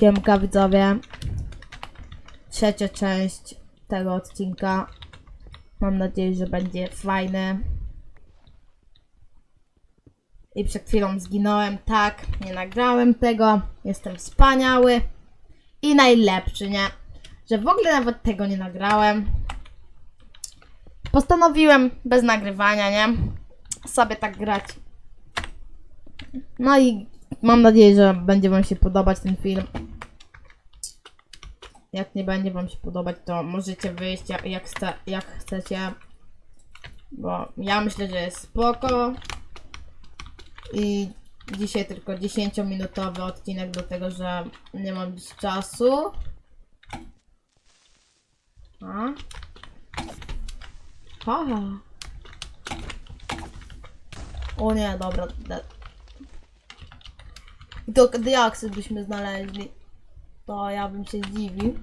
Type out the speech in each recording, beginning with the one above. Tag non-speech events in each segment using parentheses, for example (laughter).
Siemka widzowie. Trzecia część tego odcinka. Mam nadzieję, że będzie fajny. I przed chwilą zginąłem. Tak, nie nagrałem tego. Jestem wspaniały. I najlepszy, nie? Że w ogóle nawet tego nie nagrałem. Postanowiłem bez nagrywania, nie? Sobie tak grać. No i mam nadzieję, że będzie Wam się podobać ten film. Jak nie będzie Wam się podobać, to możecie wyjść jak, chce, jak chcecie. Bo ja myślę, że jest spoko. I dzisiaj tylko 10-minutowy odcinek, dlatego że nie mam dziś czasu. A? Haha. O nie, dobra. I to diaksy byśmy znaleźli. To ja bym się zdziwił.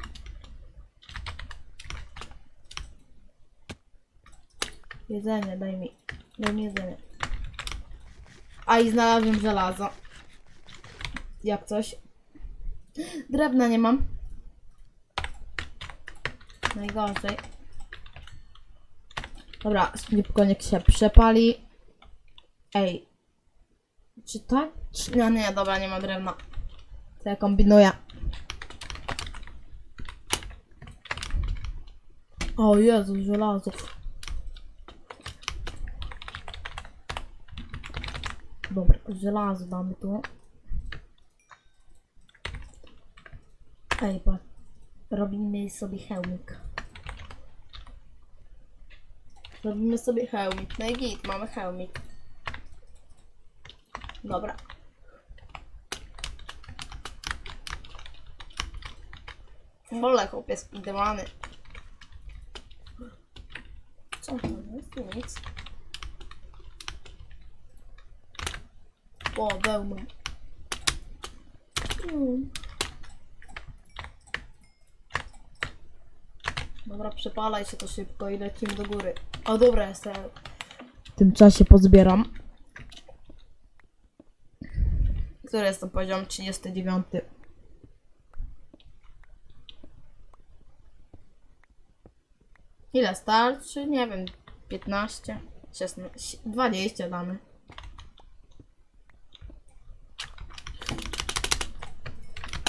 Jedzenie, daj mi. Daj mi jedzenie. A i znalazłem żelazo. Jak coś. Drewna nie mam. Najgorzej. Dobra, niech się przepali. Ej. Czy tak? No nie, dobra, nie ma drewna. Co ja kombinuję? O Jezu, żelazo. Dobra, żelazo damy tu. Ej, pa. Robimy sobie hełmik. Robimy sobie hełmik. No i git, mamy hełmik. Dobra. Wolę chłopie spidowany. Jest? Tu Nic. O, wełną. Mm. Dobra, przepalaj się to szybko i lecimy do góry. O, dobra, jestem. W tym czasie pozbieram. Który jest to poziom? 39. Ile starczy? Nie wiem. 15, 16, 20 damy.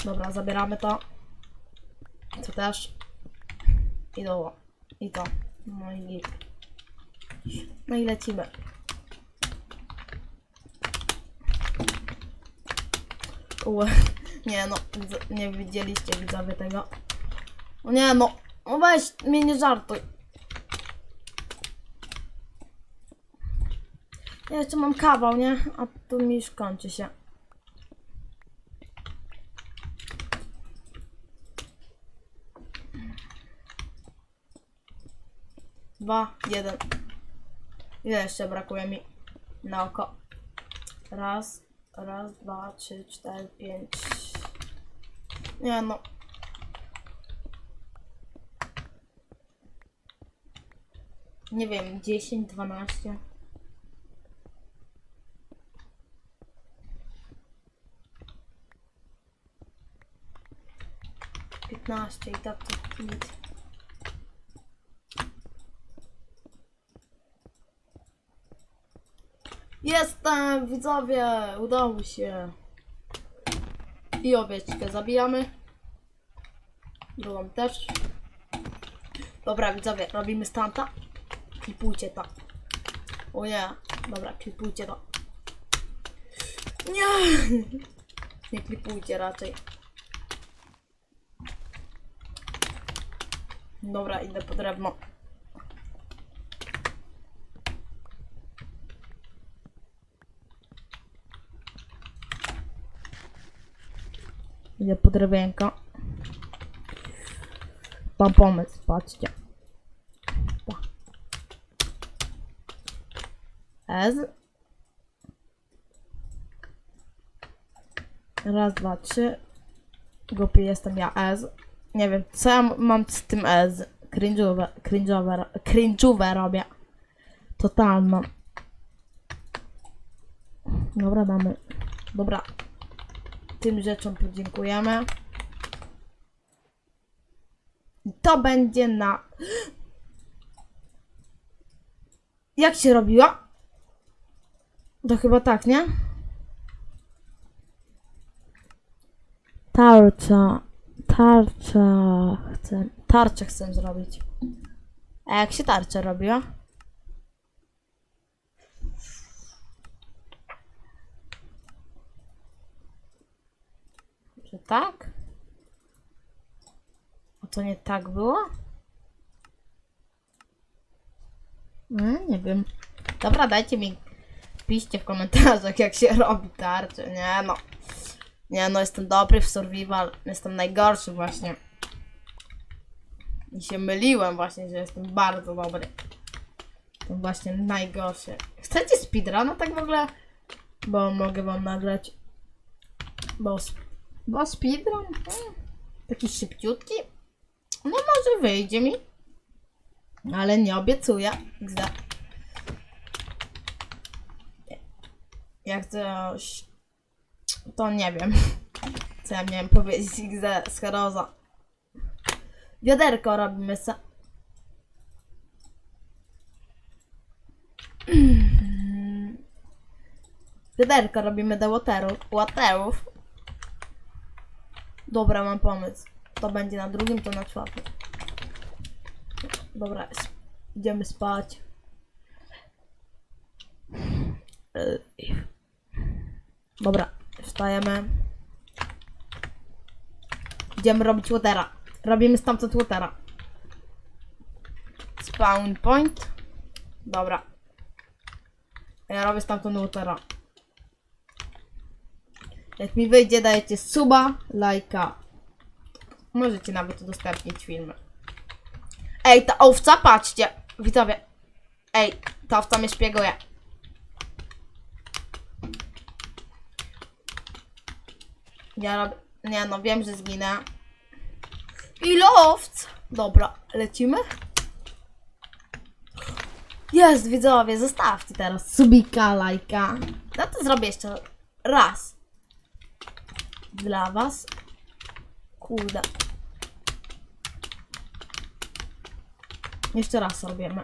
Dobra, zabieramy to. To też. I to. I to. No i. No i lecimy. Ue. (laughs) Nie no, nie widzieliście widzowie tego. O nie no, no weź mnie nie żartuj. Ja jeszcze mam kawał, nie? A tu mi już kończy się. Dwa, jeden. Ile jeszcze brakuje mi na oko? Raz, raz, dwa, trzy, cztery, pięć. Nie no. Nie wiem, dziesięć, dwanaście. 15 i tak to nic. Jestem, widzowie! Udało się. I owieczkę zabijamy. byłam też. Dobra, widzowie, robimy stanta. Klipujcie to. O nie. Dobra, klipujcie to. Nie! (laughs) Nie klipujcie raczej. Dobra, idę po drewno. Idę po drewienko. Mam pomysł, patrzcie. Pa. S. Raz, dwa, trzy. Głupi jestem ja, S. Nie wiem, co ja mam z tym S. Cringe'owe, cringe'owe, cringe'owe robię. Totalno. Dobra, damy. Dobra. Tym rzeczom podziękujemy. to będzie na... Jak się robiła? To chyba tak, nie? Tarcza. Tarcza. Chcę. Tarczę chcę zrobić. A jak się tarcza robiła? Czy tak? A to nie tak było? No, nie wiem. Dobra, dajcie mi. Piszcie w komentarzach, jak się robi tarczę. Nie no. Nie no, jestem dobry w survival. Jestem najgorszy właśnie. I się myliłem właśnie, że jestem bardzo dobry. To właśnie najgorszy. Chcecie speedruna tak w ogóle? Bo mogę wam nagrać. Bo, bo speedrun? Hmm, taki szybciutki? No może wyjdzie mi. Ale nie obiecuję. Jak coś... To nie wiem. (laughs) Co ja miałem powiedzieć Heroza. Wiaderko robimy se. (clears throat) Wiaderko robimy do waterów. waterów. Dobra, mam pomysł. To będzie na drugim, to na czwartym. Dobra, idziemy spać. Dobra, wstajemy. Idziemy robić watera. Robimy stamtąd watera. Spawn point. Dobra. Ja robię stamtąd watera. Jak mi wyjdzie, dajecie suba, lajka. Możecie nawet udostępnić filmy. Ej, ta owca, patrzcie. Widzowie. Ej, ta owca mnie szpieguje. Ja robię... Nie no, wiem, że zginę. Ile owc? Dobra, lecimy? Jest, widzowie, zostawcie teraz subika, lajka. Ja to zrobię jeszcze raz. Dla was. Kurde. Jeszcze raz robimy.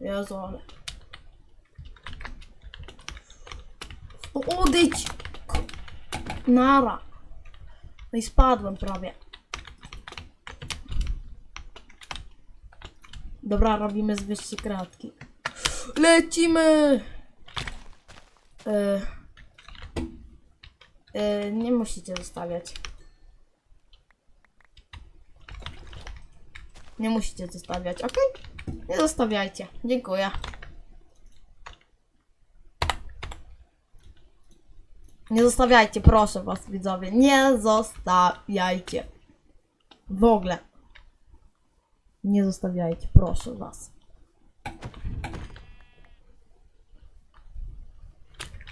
Jezu, ale... O, Odejdź! Nara. No i spadłem prawie. Dobra, robimy z wyższej kratki. Lecimy! E, e, nie musicie zostawiać. Nie musicie zostawiać, ok? Nie zostawiajcie. Dziękuję. Nie zostawiajcie, proszę was, widzowie. Nie zostawiajcie. W ogóle. Nie zostawiajcie, proszę was.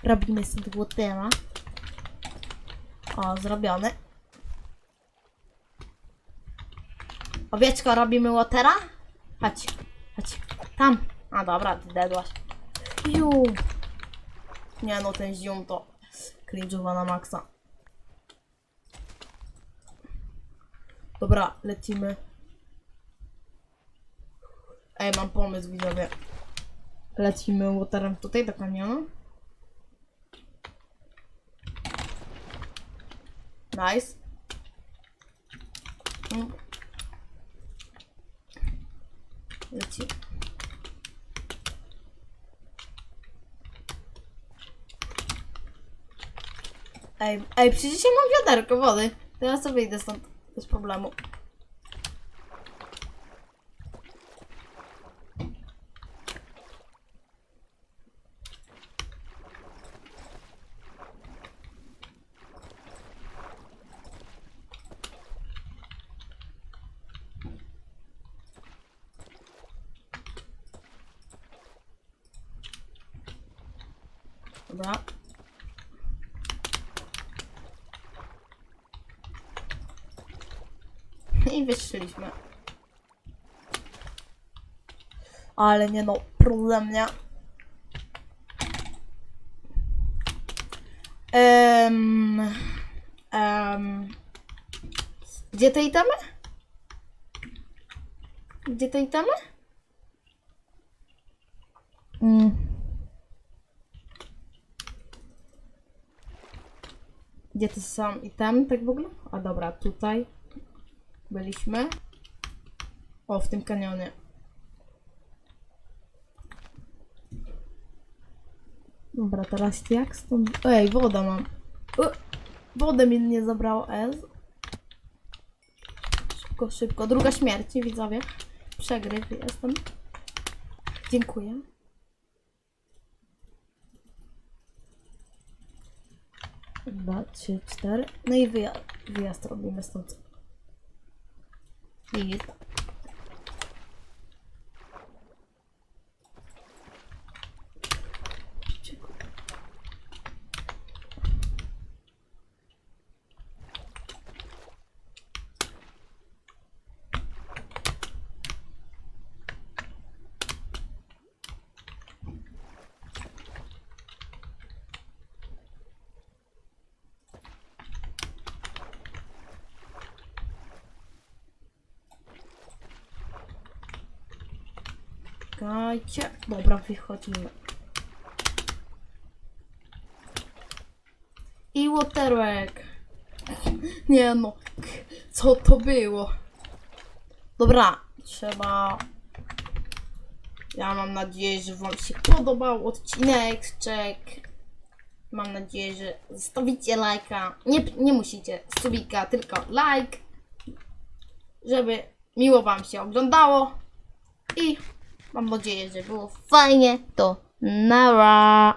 Robimy sobie głotema. O, zrobiony. Owieczko, robimy łotera? Chodź, chodź. Tam. A dobra, ty dedłaś. Ju. Nie no, ten zium to cringe'owa na maksa. Dobra, lecimy. Ej, mam pomysł, widzowie. Lecimy łoterem tutaj do kamionu. Nice. Mm. Ej, ej, przecież mam wiaderko wody. Ja sobie idę stąd bez problemu. Dobra. I wyszliśmy. Ale nie no, problem nie. Em, em, gdzie te itemy? Gdzie te itemy? Mm. Gdzie to są itemy, tak w ogóle? A dobra, tutaj byliśmy. O, w tym kanionie. Dobra, teraz jak stąd... Ej, woda mam. U, wodę mi nie zabrało S. Szybko, szybko. Druga śmierć, widzowie. Przegryw jestem. Dziękuję. Dwa, trzy, cztery. No i wyjazd, wyjazd robimy stąd. I Czekajcie. Dobra, wychodzimy. I waterek. (laughs) Nie no, co to było? Dobra, trzeba... Ja mam nadzieję, że wam się podobał odcinek. Mam nadzieję, że zostawicie lajka. Nie, nie musicie subika, tylko like. Żeby miło wam się oglądało. I mam nadzieję, że było fajnie. To nara.